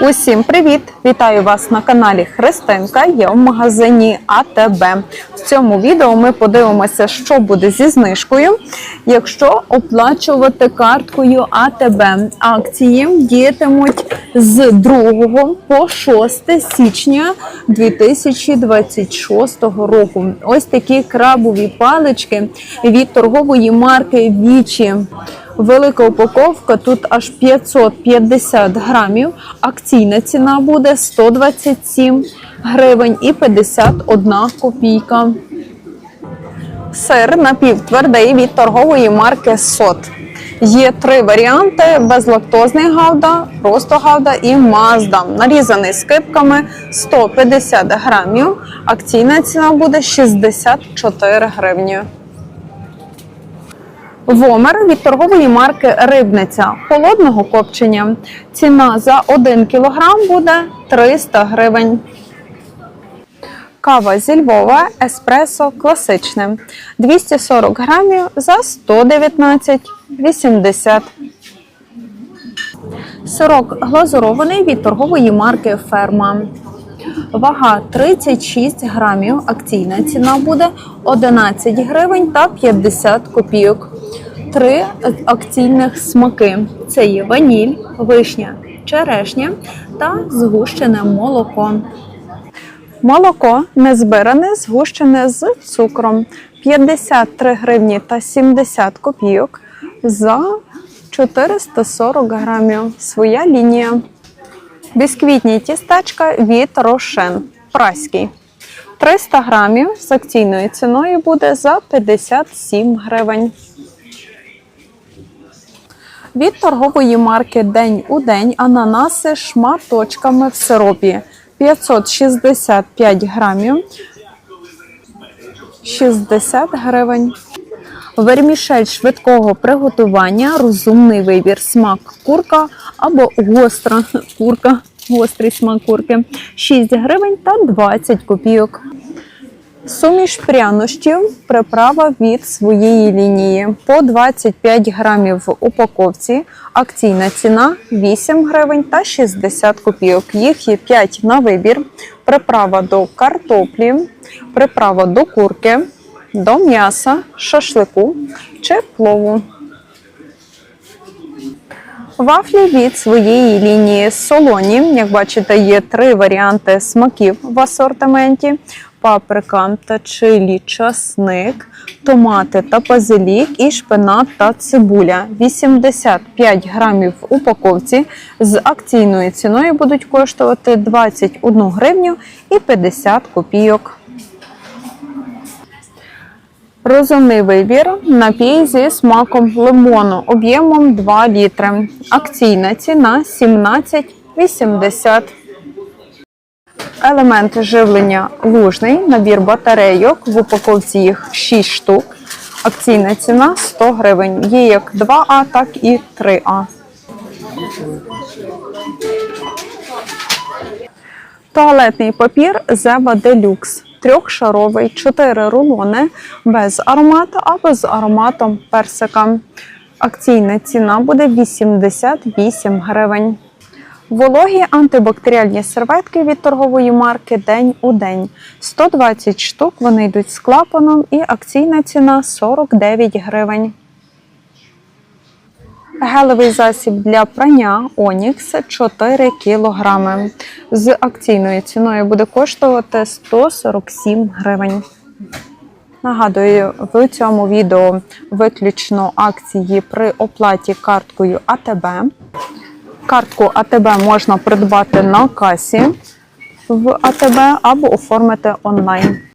Усім привіт! Вітаю вас на каналі Христинка. Я в магазині АТБ. В цьому відео ми подивимося, що буде зі знижкою, якщо оплачувати карткою АТБ. Акції діятимуть з 2 по 6 січня 2026 року. Ось такі крабові палички від торгової марки Вічі. Велика упаковка, тут аж 550 грамів. Акційна ціна буде 127 гривень і 51 копійка. Сир напівтвердий від торгової марки Сот. Є три варіанти: безлактозний гауда, просто гауда і мазда. Нарізаний скипками 150 грамів. Акційна ціна буде 64 гривні. Вомер від торгової марки Рибниця холодного копчення. Ціна за 1 кг буде 300 гривень. Кава зі Львова еспресо класичне 240 грамів за 119,80. Сирок глазурований від торгової марки Ферма. Вага 36 грамів. Акційна ціна буде 11 гривень та 50 копійок. Три акційних смаки: це є ваніль, вишня, черешня та згущене молоко. Молоко незбиране, згущене з цукром 53 гривні та 70 копійок за 440 грамів. Своя лінія. Бісквітні тістечка від Рошен. Праський. 300 грамів з акційною ціною буде за 57 гривень. Від торгової марки День у день ананаси шматочками в сиропі 565 грамів 60 гривень. Вермішель швидкого приготування, розумний вибір, смак курка або гостра курка, гострий смак курки 6 гривень та 20 копійок. Суміш прянощів, приправа від своєї лінії по 25 грамів в упаковці. Акційна ціна 8 гривень та 60 копійок. Їх є 5 на вибір. Приправа до картоплі, приправа до курки, до м'яса, шашлику чи плову. Вафлі від своєї лінії солоні. Як бачите, є три варіанти смаків в асортименті: паприка та чилі, часник, томати та базилік і шпинат та цибуля. 85 грамів в упаковці з акційною ціною будуть коштувати 21 гривню і 50 копійок. Розумний вибір напій зі смаком лимону об'ємом 2 літри. Акційна ціна 17,80. Елемент живлення лужний, набір батарейок. В упаковці їх 6 штук. Акційна ціна 100 гривень. Є як 2А, так і 3А. Туалетний папір Зева Делюкс. Трьохшаровий, 4 рулони без аромату або з ароматом персика. Акційна ціна буде 88 гривень. Вологі антибактеріальні серветки від торгової марки День у день. 120 штук. Вони йдуть з клапаном і акційна ціна 49 гривень. Гелевий засіб для прання Онікс 4 кг. З акційною ціною буде коштувати 147 гривень. Нагадую, в цьому відео виключно акції при оплаті карткою АТБ. Картку АТБ можна придбати на касі в АТБ або оформити онлайн.